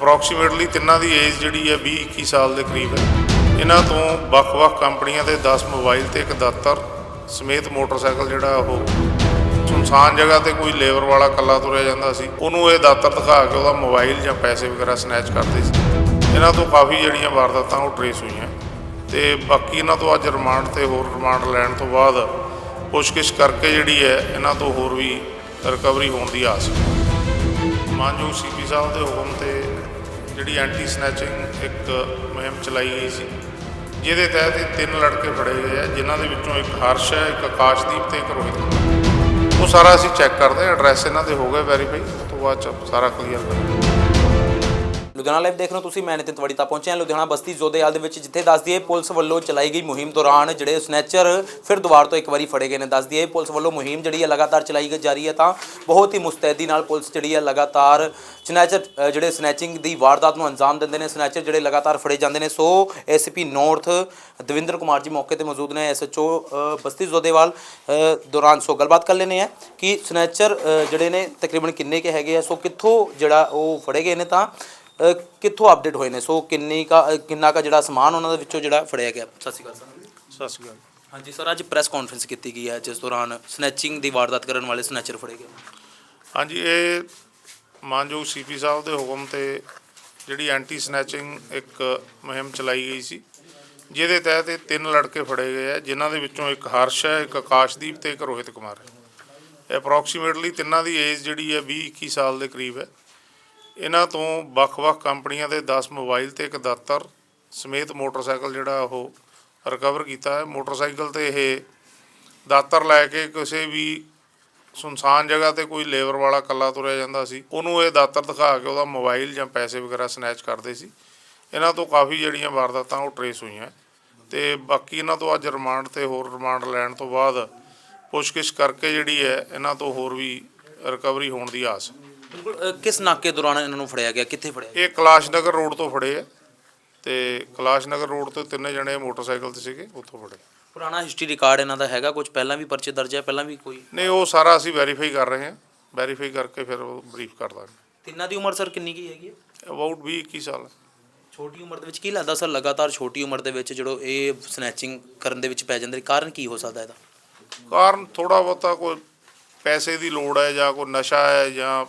Approximately ਤਿੰਨਾਂ ਦੀ age ਜਿਹੜੀ ਹੈ 20 21 ਸਾਲ ਦੇ ਕਰੀਬ ਹੈ। ਇਹਨਾਂ ਤੋਂ ਵੱਖ-ਵੱਖ ਕੰਪਨੀਆਂ ਦੇ 10 ਮੋਬਾਈਲ ਤੇ ਇੱਕ ਦਾਤਰ ਸਮੇਤ ਮੋਟਰਸਾਈਕਲ ਜਿਹੜਾ ਉਹ ਸੁਨਸਾਨ ਜਗ੍ਹਾ ਤੇ ਕੋਈ ਲੇਬਰ ਵਾਲਾ ਕੱਲਾ ਤੁਰਿਆ ਜਾਂਦਾ ਸੀ। ਉਹਨੂੰ ਇਹ ਦਾਤਰ ਦਿਖਾ ਕੇ ਉਹਦਾ ਮੋਬਾਈਲ ਜਾਂ ਪੈਸੇ ਵਗੈਰਾ ਸਨੈਚ ਕਰਦੇ ਸੀ। ਇਹਨਾਂ ਤੋਂ ਕਾਫੀ ਜਿਹੜੀਆਂ ਵਾਰਦਾਤਾਂ ਉਹ ਟਰੇਸ ਹੋਈਆਂ। ਤੇ ਬਾਕੀ ਇਹਨਾਂ ਤੋਂ ਅੱਜ ਰਿਮਾਂਡ ਤੇ ਹੋਰ ਰਿਮਾਂਡ ਲੈਣ ਤੋਂ ਬਾਅਦ ਪੁੱਛਗਿੱਛ ਕਰਕੇ ਜਿਹੜੀ ਹੈ ਇਹਨਾਂ ਤੋਂ ਹੋਰ ਵੀ ਰਿਕਵਰੀ ਹੋਣ ਦੀ ਆਸ। ਹੈ ਮਾਨਯੋਗ ਸੀਪੀ ਸਾਹਿਬ ਦੇ ਹੁਕਮ ਤੇ ਜਿਹੜੀ ਐਂਟੀ ਸਨੈਚਿੰਗ ਇੱਕ ਮੁਹਿੰਮ ਚਲਾਈ ਗਈ ਸੀ, ਜਿਹਦੇ ਤਹਿਤ ਇਹ ਤਿੰਨ ਲੜਕੇ ਫੜੇ ਗਏ ਆ, ਜਿਨ੍ਹਾਂ ਦੇ ਵਿੱਚੋਂ ਇੱਕ ਹਰਸ਼ ਹੈ, ਇੱਕ ਆਕਾਸ਼ਦੀਪ ਤੇ ਇੱਕ ਰੋਹਿਤ। ਉਹ ਸਾਰਾ ਅਸੀਂ ਚੈੱਕ ਕਰਦੇ ਹਾਂ ਐਡਰੈਸ ਇਹਨਾਂ ਦੇ ਹੋ ਗਏ ਵੈਰੀਫਾਈ ਉਸ ਤੋਂ ਬਾਅਦ ਚ ਸਾਰਾ ਕਲੀਅਰ ਕਰਾਂਗੇ ਲੁਧਿਆਣਾ ਲਾਈਵ ਦੇਖ ਰਹੇ ਹੋ ਤੁਸੀਂ, ਮੈਂ ਨਿਤਿਨ ਤਵੜੀ ਤਾਂ ਪਹੁੰਚਿਆ ਲੁਧਿਆਣਾ ਬਸਤੀ ਜ਼ੋਦੇਆਲ ਦੇ ਵਿੱਚ, ਜਿੱਥੇ ਦੱਸ ਦਈਏ ਪੁਲਿਸ ਵੱਲੋਂ ਚਲਾਈ ਗਈ ਮੁਹਿੰਮ ਦੌਰਾਨ ਜਿਹੜੇ ਸਨੈਚਰ ਫਿਰ ਦੁਬਾਰ ਤੋਂ ਇੱਕ ਵਾਰੀ ਫੜੇ ਗਏ ਨੇ। ਦੱਸ ਦਈਏ ਪੁਲਿਸ ਵੱਲੋਂ ਮੁਹਿੰਮ ਜਿਹੜੀ ਹੈ ਲਗਾਤਾਰ ਚਲਾਈ ਗਈ ਜਾ ਰਹੀ ਹੈ ਤਾਂ ਬਹੁਤ ਹੀ ਮੁਸਤੈਦੀ ਨਾਲ ਪੁਲਿਸ ਜਿਹੜੀ ਹੈ ਲਗਾਤਾਰ ਸਨੈਚਰ ਜਿਹੜੇ ਸਨੈਚਿੰਗ ਦੀ ਵਾਰਦਾਤ ਨੂੰ ਅੰਜਾਮ ਦਿੰਦੇ ਨੇ ਸਨੈਚਰ ਜਿਹੜੇ ਲਗਾਤਾਰ ਫੜੇ ਜਾਂਦੇ ਨੇ। So SP north Davinder Kumar ji ਮੌਕੇ ਤੇ ਮੌਜੂਦ ਨੇ ਐਸਐਚਓ ਬਸਤੀ ਜ਼ੋਦੇਵਾਲ ਦੌਰਾਨ। ਸੋ ਗੱਲਬਾਤ ਕਰ ਲੈਨੇ ਆ ਕਿ ਸਨੈਚਰ ਜਿਹੜੇ ਨੇ ਤਕਰੀਬਨ ਕਿੰਨੇ ਕੇ ਹੈਗੇ ਆ, ਸੋ ਕਿੱਥੋਂ ਜਿਹੜਾ ਉਹ ਫੜੇ ਗਏ ਨੇ ਤਾਂ ਕਿੱਥੋਂ ਅਪਡੇਟ ਹੋਏ ਨੇ? ਸੋ ਕਿੰਨੀ ਕਾ ਕਿੰਨਾ ਕਾ ਜਿਹੜਾ ਸਮਾਨ ਉਹਨਾਂ ਦੇ ਵਿੱਚੋਂ ਜਿਹੜਾ ਫੜਿਆ ਗਿਆ? ਸਤਿ ਸ਼੍ਰੀ ਅਕਾਲ ਸਰ। ਸਤਿ ਸ਼੍ਰੀ ਅਕਾਲ। ਹਾਂਜੀ ਸਰ ਅੱਜ ਪ੍ਰੈਸ ਕਾਨਫਰੰਸ ਕੀਤੀ ਗਈ ਹੈ ਜਿਸ ਦੌਰਾਨ ਸਨੈਚਿੰਗ ਦੀ ਵਾਰਦਾਤ ਕਰਨ ਵਾਲੇ ਸਨੈਚਰ ਫੜੇ ਗਏ। ਹਾਂਜੀ ਇਹ ਮਾਨਯੋਗ ਸੀਪੀ ਸਾਹਿਬ ਦੇ ਹੁਕਮ ਤੇ ਜਿਹੜੀ ਐਂਟੀ ਸਨੈਚਿੰਗ ਇੱਕ ਮੁਹਿੰਮ ਚਲਾਈ ਗਈ ਸੀ ਜਿਹਦੇ ਤਹਿਤ ਇਹ ਤਿੰਨ ਲੜਕੇ ਫੜੇ ਗਏ ਆ ਜਿਨ੍ਹਾਂ ਦੇ ਵਿੱਚੋਂ ਇੱਕ ਹਰਸ਼ ਹੈ ਇੱਕ ਆਕਾਸ਼ਦੀਪ ਤੇ ਇੱਕ ਰੋਹਿਤ ਕੁਮਾਰ ਹੈ। ਅਪਰੋਕਸੀਮੇਟਲੀ ਤਿੰਨਾਂ ਦੀ ਏਜ ਜਿਹੜੀ ਹੈ 20 21 ਸਾਲ ਦੇ ਕਰੀਬ ਹੈ। ਇਹਨਾਂ ਤੋਂ ਵੱਖ-ਵੱਖ ਕੰਪਨੀਆਂ ਦੇ 10 ਮੋਬਾਈਲ ਤੇ ਇੱਕ ਦਾਤਰ ਸਮੇਤ ਮੋਟਰਸਾਈਕਲ ਜਿਹੜਾ ਉਹ ਰਿਕਵਰ ਕੀਤਾ ਹੈ। ਮੋਟਰਸਾਈਕਲ ਤੇ ਇਹ ਦਾਤਰ ਲੈ ਕੇ ਕਿਸੇ ਵੀ ਸੁਨਸਾਨ ਜਗ੍ਹਾ ਤੇ ਕੋਈ ਲੇਬਰ ਵਾਲਾ ਕੱਲਾ ਤੁਰਿਆ ਜਾਂਦਾ ਸੀ। ਉਹਨੂੰ ਇਹ ਦਾਤਰ ਦਿਖਾ ਕੇ ਉਹਦਾ ਮੋਬਾਈਲ ਜਾਂ ਪੈਸੇ ਵਗੈਰਾ ਸਨੈਚ ਕਰਦੇ ਸੀ। ਇਹਨਾਂ ਤੋਂ ਕਾਫੀ ਜਿਹੜੀਆਂ ਵਾਰਦਾਤਾਂ ਉਹ ਟਰੇਸ ਹੋਈਆਂ। ਤੇ ਬਾਕੀ ਇਹਨਾਂ ਤੋਂ ਅੱਜ ਰਿਮਾਂਡ ਤੇ ਹੋਰ ਰਿਮਾਂਡ ਲੈਣ ਤੋਂ ਬਾਅਦ ਪੁੱਛਗਿੱਛ ਕਰਕੇ ਜਿਹੜੀ ਹੈ, ਇਹਨਾਂ ਤੋਂ ਹੋਰ ਵੀ ਰਿਕਵਰੀ ਹੋਣ ਦੀ ਆਸ। ਹੈ ਬਿਲਕੁਲ ਅ, ਕਿਸ ਨਾਕੇ ਦੌਰਾਨ ਇਹਨਾਂ ਨੂੰ ਫੜਿਆ ਗਿਆ? ਕਿੱਥੇ ਫੜਿਆ ਗਿਆ? ਇਹ ਕੈਲਾਸ਼ ਨਗਰ ਰੋਡ ਤੋਂ ਫੜੇ ਆ ਤੇ ਕੈਲਾਸ਼ ਨਗਰ ਰੋਡ ਤੋਂ ਤਿੰਨੇ ਜਣੇ ਮੋਟਰਸਾਈਕਲ ਤੇ ਸੀਗੇ ਉੱਥੋਂ ਫੜੇ। ਪੁਰਾਣਾ ਹਿਸਟਰੀ ਰਿਕਾਰਡ ਇਹਨਾਂ ਦਾ ਹੈਗਾ? ਕੁਝ ਪਹਿਲਾਂ ਵੀ ਪਰਚੇ ਦਰਜ ਹੈ ਪਹਿਲਾਂ ਵੀ ਕੋਈ? ਨਹੀਂ ਉਹ ਸਾਰਾ ਅਸੀਂ ਵੈਰੀਫਾਈ ਕਰ ਰਹੇ ਹਾਂ। ਵੈਰੀਫਾਈ ਕਰਕੇ ਫਿਰ ਉਹ ਬਰੀਫ ਕਰ ਦਾਂਗੇ। ਤਿੰਨਾਂ ਦੀ ਉਮਰ ਸਰ ਕਿੰਨੀ ਕੀ ਹੈਗੀ ਹੈ ਅਬਾਊਟ 20 21 ਸਾਲ। ਛੋਟੀ ਉਮਰ ਦੇ ਵਿੱਚ ਕੀ ਲੱਗਦਾ ਸਰ? ਲਗਾਤਾਰ ਛੋਟੀ ਉਮਰ ਦੇ ਵਿੱਚ ਜਿਹੜੋ ਇਹ ਸਨੈਚਿੰਗ ਕਰਨ ਦੇ ਵਿੱਚ ਪੈ ਜਾਂਦੇ ਨੇ ਕਾਰਨ ਕੀ ਹੋ ਸਕਦਾ ਇਹਦਾ? ਕਾਰਨ ਥੋੜਾ ਬਹੁਤਾ ਕੋਈ ਪੈਸੇ ਦੀ ਲੋੜ ਹੈ ਜਾਂ ਕੋਈ ਨਸ਼ਾ ਹੈ ਜਾਂ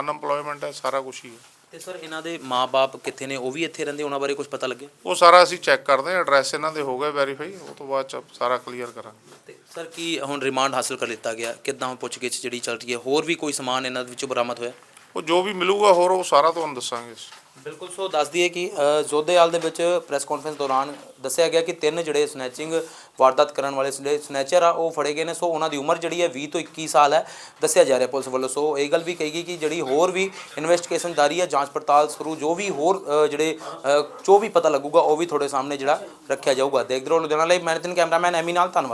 ਅਨਐਮਪਲੋਇਮੈਂਟ ਹੈ ਸਾਰਾ ਕੁਝ ਹੀ ਹੈ। ਤੇ ਸਰ ਇਹਨਾਂ ਦੇ ਮਾਪੇ ਕਿੱਥੇ ਨੇ? ਉਹ ਵੀ ਇੱਥੇ ਰਹਿੰਦੇ ਉਹਨਾਂ ਬਾਰੇ ਕੁਝ ਪਤਾ ਲੱਗੇ ਉਹ ਸਾਰਾ ਅਸੀਂ ਚੈੱਕ ਕਰਦੇ ਹਾਂ ਐਡਰੈਸ ਇਹਨਾਂ ਦੇ ਹੋ ਗਏ ਵੈਰੀਫਾਈ ਉਹ ਤੋਂ ਬਾਅਦ ਚ ਸਾਰਾ ਕਲੀਅਰ ਕਰਾਂਗੇ। ਤੇ ਸਰ ਕੀ ਹੁਣ ਰਿਮਾਂਡ ਹਾਸਲ ਕਰ ਲਿੱਤਾ ਗਿਆ? ਕਿੱਦਾਂ ਪੁੱਛਗਿੱਛ ਜਿਹੜੀ ਚੱਲ ਰਹੀ ਹੈ? ਹੋਰ ਵੀ ਕੋਈ ਸਮਾਨ ਇਹਨਾਂ ਦੇ ਵਿੱਚੋਂ ਬਰਾਮਦ ਹੋਇਆ? ਉਹ ਜੋ ਵੀ ਮਿਲੂਗਾ ਹੋਰ ਉਹ ਸਾਰਾ ਤੁਹਾਨੂੰ ਦੱਸਾਂਗੇ ਬਿਲਕੁਲ ਸੋ ਦੱਸ ਦਈਏ ਕਿ ਅ, ਜ਼ੋਧੇਵਾਲ ਦੇ ਵਿੱਚ ਪ੍ਰੈਸ ਕਾਨਫਰੰਸ ਦੌਰਾਨ ਦੱਸਿਆ ਗਿਆ ਕਿ ਤਿੰਨ ਜਿਹੜੇ ਸਨੈਚਿੰਗ ਵਾਰਦਾਤ ਕਰਨ ਵਾਲੇ ਜਿਹੜੇ ਸਨੈਚਰ ਆ ਉਹ ਫੜੇ ਗਏ ਨੇ। ਸੋ ਉਹਨਾਂ ਦੀ ਉਮਰ ਜਿਹੜੀ ਹੈ 20 ਤੋਂ 21 ਸਾਲ ਹੈ ਦੱਸਿਆ ਜਾ ਰਿਹਾ ਪੁਲਿਸ ਵੱਲੋਂ। ਸੋ ਇਹ ਗੱਲ ਵੀ ਕਹੀ ਗਈ ਕਿ ਜਿਹੜੀ ਹੋਰ ਵੀ ਇਨਵੈਸਟੀਗੇਸ਼ਨ ਜਾਰੀ ਹੈ ਜਾਂਚ ਪੜਤਾਲ ਥਰੂ ਜੋ ਵੀ ਹੋਰ ਅ, ਜਿਹੜੇ ਅ, ਜੋ ਵੀ ਪਤਾ ਲੱਗੂਗਾ ਉਹ ਵੀ ਤੁਹਾਡੇ ਸਾਹਮਣੇ ਜਿਹੜਾ ਰੱਖਿਆ ਜਾਊਗਾ। ਦੇਖਦੇ ਰਹੋ ਲੁਧਿਆਣਾ ਲਈ ਮੈਂ ਨਿਤਿਨ ਕੈਮਰਾਮੈਨ ਐਮੀ ਨਾਲ ਧੰਨਵਾਦ।